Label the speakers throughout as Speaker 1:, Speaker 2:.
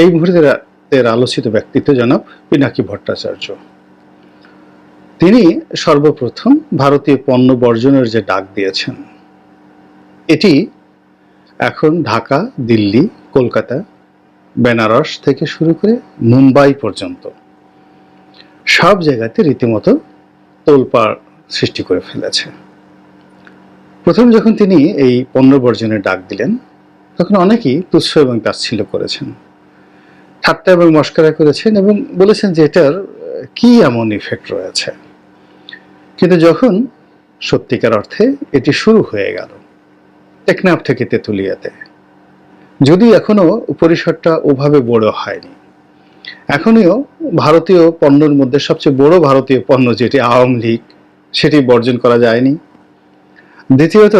Speaker 1: এই মুহূর্তের আলোচিত ব্যক্তিত্ব জনাব পিনাকি ভট্টাচার্য। তিনি সর্বপ্রথম ভারতীয় পণ্য বর্জনের যে ডাক দিয়েছেন, এটি এখন ঢাকা, দিল্লি, কলকাতা, বেনারস থেকে শুরু করে মুম্বাই পর্যন্ত সব জায়গাতে রীতিমতো তোলপাড় সৃষ্টি করে ফেলেছে। প্রথম যখন তিনি এই পণ্য বর্জনের ডাক দিলেন, তখন অনেকেই তুচ্ছ এবং তাচ্ছিল্য করেছেন। ঠাট্টা এবং মস্করা করেছেন এবং বলেছেন যে এটার কি এমন ইফেক্ট রয়েছে। কিন্তু যখন সত্যিকার অর্থে এটি শুরু হয়ে গেল, টেকনাফ থেকে তেঁতুলিয়াতে যদি এখনও পরিসরটা ওভাবে বড় হয়নি, এখনও ভারতীয় পণ্যের মধ্যে সবচেয়ে বড় ভারতীয় পণ্য যেটি আওয়ামী লীগ, সেটি বর্জন করা যায়নি। দ্বিতীয়ত,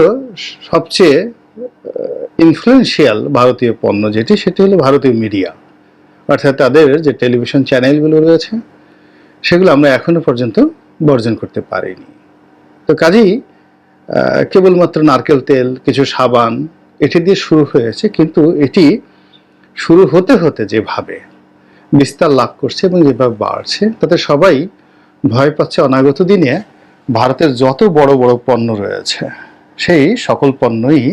Speaker 1: সবচেয়ে ইনফ্লুয়েন্সিয়াল ভারতীয় পণ্য যেটি, সেটি হলো ভারতীয় মিডিয়া অর্থাৎ তাদের যে টেলিভিশন চ্যানেলগুলো রয়েছে, সেগুলো আমরা এখনও পর্যন্ত বর্জন করতে পারিনি। তো কাজেই কেবলমাত্র নারকেল তেল, কিছু সাবান, এটি দিয়ে শুরু হয়েছে, কিন্তু এটি শুরু হতে হতে যেভাবে বিস্তার লাভ করছে এবং যেভাবে বাড়ছে, তাতে সবাই ভয় পাচ্ছে অনাগত দিনে ভারতের যত বড় বড় পণ্য রয়েছে, সেই সকল পণ্যই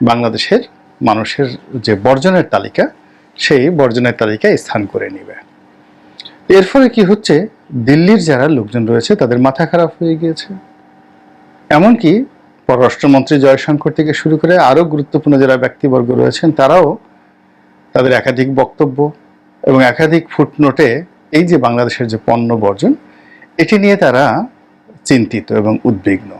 Speaker 1: বাংলাদেশের মানুষের যে বর্জনের তালিকা সেই বর্জনের তালিকায় স্থান করে নেবে। এর ফলে কি হচ্ছে? দিল্লির যারা লোকজন রয়েছে, তাদের মাথা খারাপ হয়ে গিয়েছে। এমনকি পররাষ্ট্রমন্ত্রী জয়শঙ্কর থেকে শুরু করে আরও গুরুত্বপূর্ণ যারা ব্যক্তিবর্গ রয়েছেন, তারাও তাদের একাধিক বক্তব্য এবং একাধিক ফুটনোটে এই যে বাংলাদেশের যে পণ্য বর্জন, এটি নিয়ে তারা চিন্তিত এবং উদ্বিগ্ন।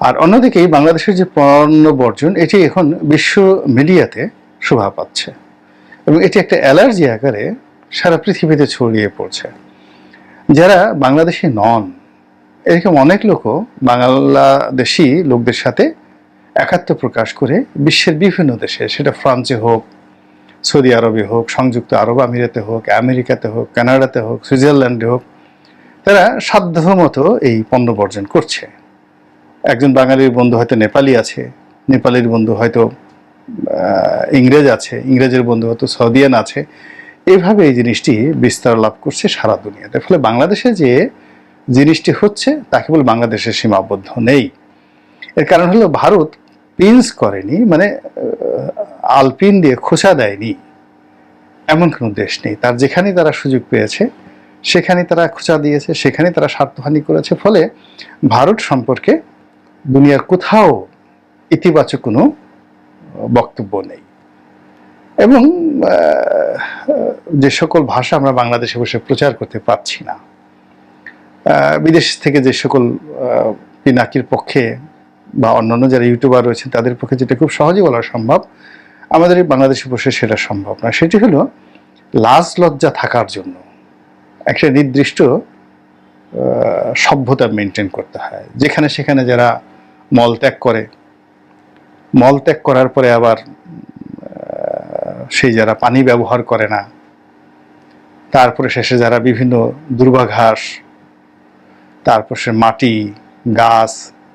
Speaker 1: আর অন্যদিকেই বাংলাদেশের যে পণ্য বর্জন, এটি এখন বিশ্ব মিডিয়াতে শোভা পাচ্ছে। এবং এটি একটা অ্যালার্জি আকারে সারা পৃথিবীতে ছড়িয়ে পড়ছে। যারা বাংলাদেশি নন, এরকম অনেক লোকও বাংলাদেশি লোকদের সাথে একাত্ম প্রকাশ করে বিশ্বের বিভিন্ন দেশে, সেটা ফ্রান্সে হোক, সৌদি আরবে হোক, সংযুক্ত আরব আমিরাতে হোক, আমেরিকাতে হোক, কানাডাতে হোক, সুইজারল্যান্ডে হোক, তারা সাধ্যমতো এই পণ্য বর্জন করছে। একজন বাঙালির বন্ধু হয়তো নেপালি আছে, নেপালির বন্ধু হয়তো ইংরেজ আছে, ইংরেজের বন্ধু হয়তো সৌদিয়ান আছে। এইভাবে এই জিনিসটি বিস্তার লাভ করছে সারা দুনিয়াতে। ফলে বাংলাদেশে যে জিনিসটি হচ্ছে, তা কেবল বাংলাদেশের সীমাবদ্ধ নেই। এর কারণ হলো ভারত পিন্স করেনি মানে আলপিন দিয়ে খোঁচা দেয়নি। এমন কোনো দেশ নেই। তার যেখানে তারা সুযোগ পেয়েছে সেখানে তারা খোঁচা দিয়েছে সেখানে তারা স্বার্থহানি করেছে। ফলে ভারত সম্পর্কে দুনিয়ার কোথাও ইতিবাচক কোনো বক্তব্য নেই। এবং যে সকল ভাষা আমরা বাংলাদেশে বসে প্রচার করতে পারছি না বিদেশ থেকে যে সকল পিনাকির পক্ষে বা অন্যান্য যারা ইউটিউবার রয়েছেন, তাদের পক্ষে যেটা খুব সহজে বলা সম্ভব, আমাদের এই বাংলাদেশে বসে সেটা সম্ভব না। সেটি হলো, লাজ লজ্জা থাকার জন্য একটা নির্দিষ্ট সভ্যতা মেনটেন করতে হয়। যেখানে সেখানে যারা মলত্যাগ করে মলত্যাগ করার পরে আবার সেই যারা পানি ব্যবহার করে না, তারপরে শেষে যারা বিভিন্ন দুর্বাঘাস, তারপর সে মাটি, গাছ,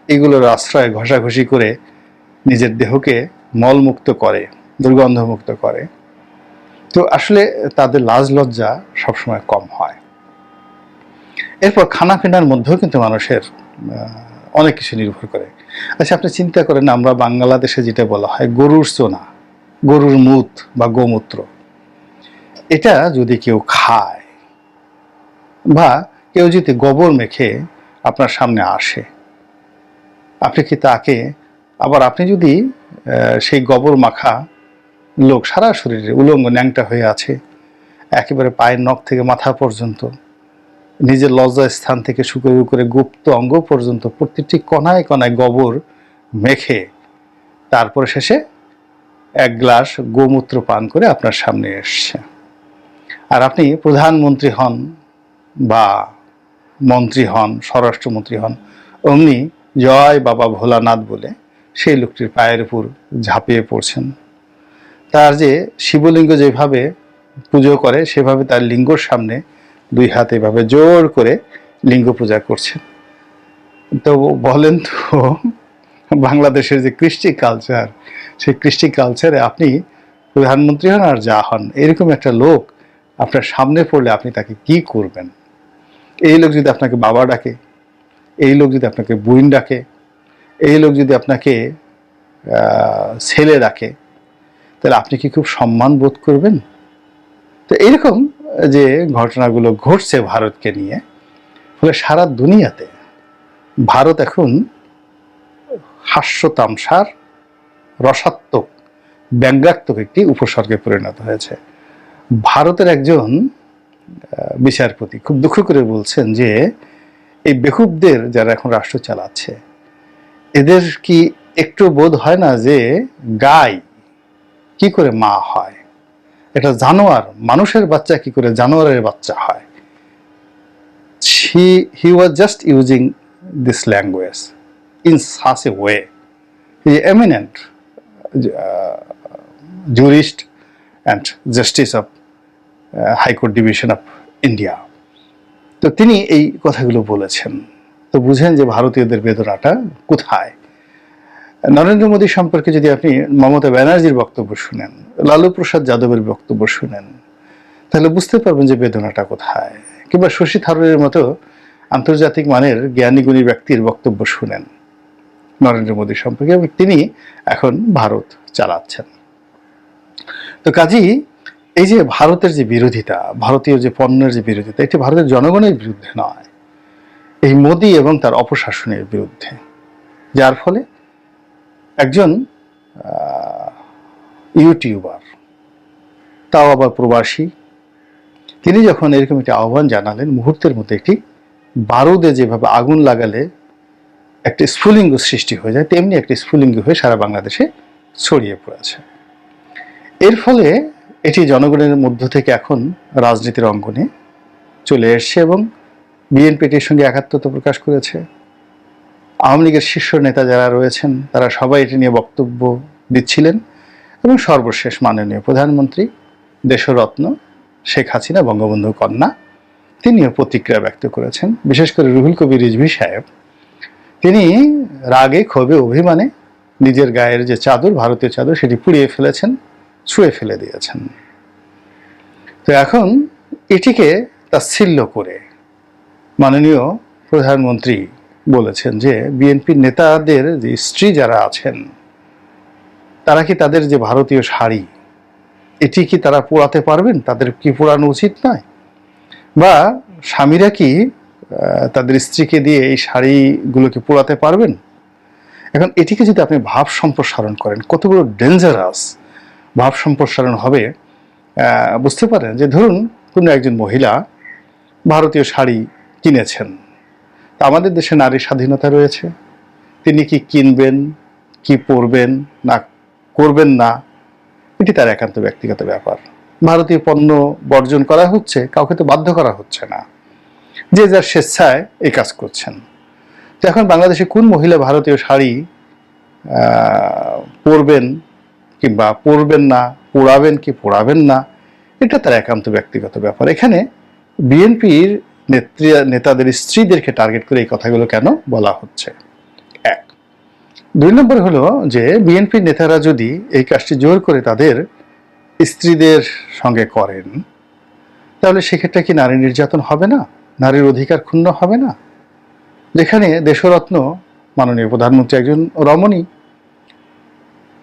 Speaker 1: এগুলোর আশ্রয় ঘষাঘষি করে নিজের দেহকে মলমুক্ত করে, দুর্গন্ধমুক্ত করে। তো আসলে তাদের লাজ লজ্জা সবসময় কম হয়। এরপর খানা পিনার মধ্যেও কিন্তু মানুষের অনেক কিছু নির্ভর করে। আচ্ছা আপনি চিন্তা করেন আমরা বাংলাদেশে যেটা বলা হয় গরুর সোনা, গরুর মুত বা গোমূত্র। এটা যদি কেউ খায় বা কেউ যদি গোবর মেখে আপনার সামনে আসে, আপনি কি তাকে, আবার আপনি যদি সেই গোবর মাখা লোক সারা শরীরে উলঙ্গ ন্যাংটা হয়ে আছে, একেবারে পায়ের নখ থেকে মাথা পর্যন্ত নিজের লজ্জা স্থান থেকে শুকরে করে গুপ্ত অঙ্গ পর্যন্ত প্রত্যেকটি কণায় কণায় গোবর মেখে তারপরে শেষে এক গ্লাস গোমূত্র পান করে আপনার সামনে এসছে। আর আপনি প্রধানমন্ত্রী হন বা মন্ত্রী হন, স্বরাষ্ট্রমন্ত্রী হন, অমনি জয় বাবা ভোলানাথ বলে সেই লোকটির পায়ের উপর ঝাঁপিয়ে পড়ছেন। তার যে শিবলিঙ্গ যেভাবে পুজো করে, সেভাবে তার লিঙ্গর সামনে দুই হাতে এভাবে জোর করে লিঙ্গ পূজা করছেন। তো বলেন তো, বাংলাদেশের যে কৃষ্টি কালচার, সেই কৃষ্টি কালচারে আপনি প্রধানমন্ত্রী হন আর যা হন, এরকম একটা লোক আপনার সামনে পড়লে আপনি তাকে কি করবেন? এই লোক যদি আপনাকে বাবা ডাকে, এই লোক যদি আপনাকে বুইন ডাকে, এই লোক যদি আপনাকে ছেলে ডাকে, তাহলে আপনি কি খুব সম্মান বোধ করবেন? তো এইরকম যে ঘটনাগুলো ঘটছে ভারতকে নিয়ে, ফলে সারা দুনিয়াতে ভারত এখন হাস্য তামসার রসাত্মক, ব্যঙ্গাত্মক একটি উপসর্গে পরিণত হয়েছে। ভারতের একজন বিচারপতি খুব দুঃখ করে বলছেন যে, এই বেকুবদের যারা এখন রাষ্ট্র চালাচ্ছে, এদের কি একটু বোধ হয় না যে, গাই কি করে মা হয়? এটা জানোয়ার, মানুষের বাচ্চা কি করে জানোয়ারের বাচ্চা হয়? See he was just using this language in such a way he eminent jurist and justice of high court division of India তো তিনি এই কথাগুলো বলেছেন। তো বুঝেন যে ভারতীয়দের বেদনাটা কোথায়? নরেন্দ্র মোদী সম্পর্কে যদি আপনি মমতা ব্যানার্জির বক্তব্য শুনেন, লালু প্রসাদ যাদবের বক্তব্য শুনেন, তাহলে বুঝতে পারবেন যে বেদনাটা কোথায়। কিংবা শশী থারুরের মতো আন্তর্জাতিক মানের জ্ঞানী গুণী ব্যক্তির বক্তব্য শুনেন নরেন্দ্র মোদী সম্পর্কে এবং তিনি এখন ভারত চালাচ্ছেন। তো কাজী, এই যে ভারতের যে বিরোধিতা, ভারতীয় যে পণ্যের যে বিরোধিতা, এটি ভারতের জনগণের বিরুদ্ধে নয়, এই মোদী এবং তার অপশাসনের বিরুদ্ধে। যার ফলে একজন ইউটিউবার, তাও আবার প্রবাসী। তিনি যখন এরকম একটি আহ্বান জানালেন, মুহূর্তের মধ্যে একটি বারুদে যেভাবে আগুন লাগালে একটি স্ফুলিঙ্গ সৃষ্টি হয়ে যায়, তেমনি একটি স্ফুলিঙ্গ হয়ে সারা বাংলাদেশে ছড়িয়ে পড়েছে। এর ফলে এটি জনগণের মধ্য থেকে এখন রাজনীতির অঙ্গনে চলে এসছে এবং বিএনপি এটির সঙ্গে একাত্মতা প্রকাশ করেছে। আওয়ামী লীগের শীর্ষ নেতা যারা রয়েছেন, তারা সবাই এটি নিয়ে বক্তব্য দিচ্ছিলেন এবং সর্বশেষ মাননীয় প্রধানমন্ত্রী দেশরত্ন শেখ হাসিনা, বঙ্গবন্ধু কন্যা, তিনিও প্রতিক্রিয়া ব্যক্ত করেছেন। বিশেষ করে রুহুল কবির রিজভি সাহেব, তিনি রাগে, ক্ষোভে, অভিমানে নিজের গায়ের যে চাদর, ভারতীয় চাদর, সেটি পুড়িয়ে ফেলেছেন, ছুঁয়ে ফেলে দিয়েছেন। তো এখন এটিকে তাচ্ছিল্য করে মাননীয় প্রধানমন্ত্রী বলেছেন যে বিএনপির নেতাদের যে স্ত্রী যারা আছেন, তারা কি তাদের যে ভারতীয় শাড়ি, এটি কি তারা পোড়াতে পারবেন? তাদের কি পোড়ানো উচিত নয়? বা স্বামীরা কি তাদের স্ত্রীকে দিয়ে এই শাড়িগুলোকে পোড়াতে পারবেন? এখন এটিকে যদি আপনি ভাব সম্প্রসারণ করেন কত বড় ডেঞ্জারাস ভাব সম্প্রসারণ হবে বুঝতে পারেন যে ধরুন কোনো একজন মহিলা ভারতীয় শাড়ি কিনেছেন। আমাদের দেশে নারী স্বাধীনতা রয়েছে। তিনি কি কিনবেন, কি পরবেন, না করবেন না, এটি তার একান্ত ব্যক্তিগত ব্যাপার। ভারতীয় পণ্য বর্জন করা হচ্ছে, কাউকে তো বাধ্য করা হচ্ছে না। যে যার স্বেচ্ছায় এই কাজ করছেন। তো এখন বাংলাদেশে কোন মহিলা ভারতীয় শাড়ি পরবেন কিংবা পরবেন না পোড়াবেন কি পোড়াবেন না, এটা তার একান্ত ব্যক্তিগত ব্যাপার। এখানে বিএনপির নেত্রী, নেতাদের স্ত্রীদেরকে টার্গেট করে এই কথাগুলো কেন বলা হচ্ছে? এক। দুই নম্বর হলো যে বিএনপির নেতারা যদি এই কাজটি জোর করে তাদের স্ত্রীদের সঙ্গে করেন, তাহলে সেক্ষেত্রে কি নারী নির্যাতন হবে না? নারীর অধিকার ক্ষুণ্ণ হবে না? যেখানে দেশরত্ন মাননীয় প্রধানমন্ত্রী একজন রমণী।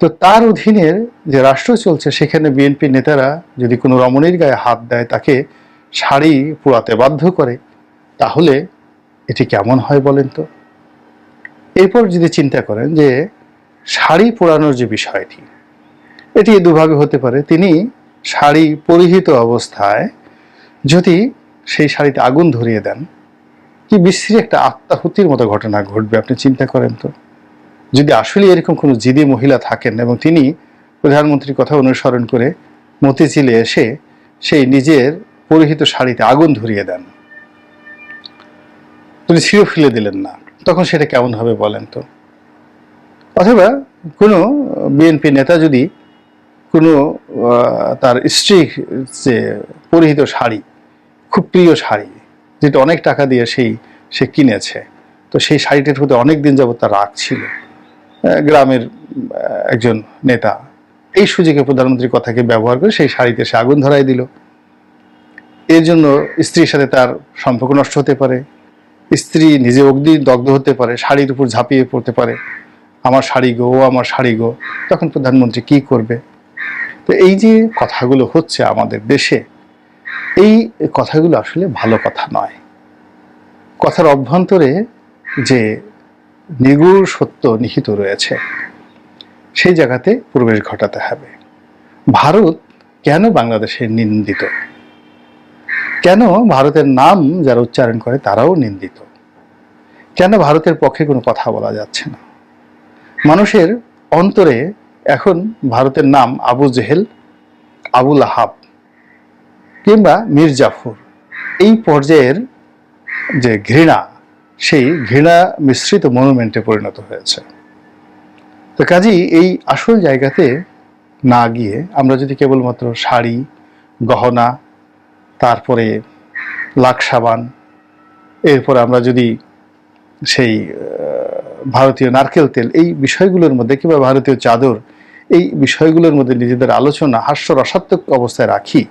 Speaker 1: তো তার অধীনের যে রাষ্ট্র চলছে, সেখানে বিএনপি নেতারা যদি কোনো রমণীর গায়ে হাত দেয়, তাকে শাড়ি পোড়াতে বাধ্য করে, তাহলে এটি কেমন হয় বলেন তো? এরপর যদি চিন্তা করেন যে শাড়ি পোড়ানোর যে বিষয়টি, এটি দুভাবে হতে পারে। তিনি শাড়ি পরিহিত অবস্থায় যদি সেই শাড়িতে আগুন ধরিয়ে দেন, কি বিশ্রী একটা আত্মাহুতির মতো ঘটনা ঘটবে আপনি চিন্তা করেন তো? যদি আসলে এরকম কোনো জিদি মহিলা থাকেন এবং তিনি প্রধানমন্ত্রীর কথা অনুসরণ করে মতিঝিলে এসে সেই নিজের পরিহিত শাড়িতে আগুন ধরিয়ে দেন। তিনি ছিঁড়ে ফেলে দিলেন না। তখন সেটা কেমন হবে বলেন তো? অথবা কোনো বিএনপি নেতা যদি কোনো তার স্ত্রী যে পরিহিত শাড়ি, খুব প্রিয় শাড়ি যেটা অনেক টাকা দিয়ে সেই সে কিনেছে, তো সেই শাড়িটার প্রতি অনেক দিন যাবত তার রাগ ছিল। গ্রামের একজন নেতা এই সুযোগে প্রধানমন্ত্রীর কথাকে ব্যবহার করে সেই শাড়িতে সে আগুন ধরাই দিল। এর জন্য স্ত্রীর সাথে তার সম্পর্ক নষ্ট হতে পারে। স্ত্রী নিজে অগ্নি দগ্ধ হতে পারে, শাড়ির উপর ঝাঁপিয়ে পড়তে পারে। আমার শাড়ি গো আমার শাড়ি গো। তখন প্রধানমন্ত্রী কি করবে? তো এই যে কথাগুলো হচ্ছে আমাদের দেশে, এই কথাগুলো আসলে ভালো কথা নয়। কথার অভ্যন্তরে যে নিগুড় সত্য নিহিত রয়েছে, সেই জায়গাতে প্রবেশ ঘটাতে হবে। ভারত কেন বাংলাদেশে নিন্দিত? কেন ভারতের নাম যারা উচ্চারণ করে তারাও নিন্দিত? কেন ভারতের পক্ষে কোনো কথা বলা যাচ্ছে না? মানুষের অন্তরে এখন ভারতের নাম আবু জেহেল আবুল আহাব কিংবা মীর জাফর। এই পর্যায়ের যে ঘৃণা, সেই ঘৃণা মিশ্রিত মনুমেন্টে পরিণত হয়েছে। তো কাজেই এই আসল জায়গাতে না গিয়ে আমরা যদি কেবলমাত্র শাড়ি, গহনা তারপরে লাক সাবান, এরপর আমরা যদি সেই ভারতীয় নারকেল তেল, এই বিষয়গুলোর মধ্যে কিংবা ভারতীয় চাদর, এই বিষয়গুলোর মধ্যে নিজেদের আলোচনা হাস্য রসাত্মক অবস্থায় রাখি।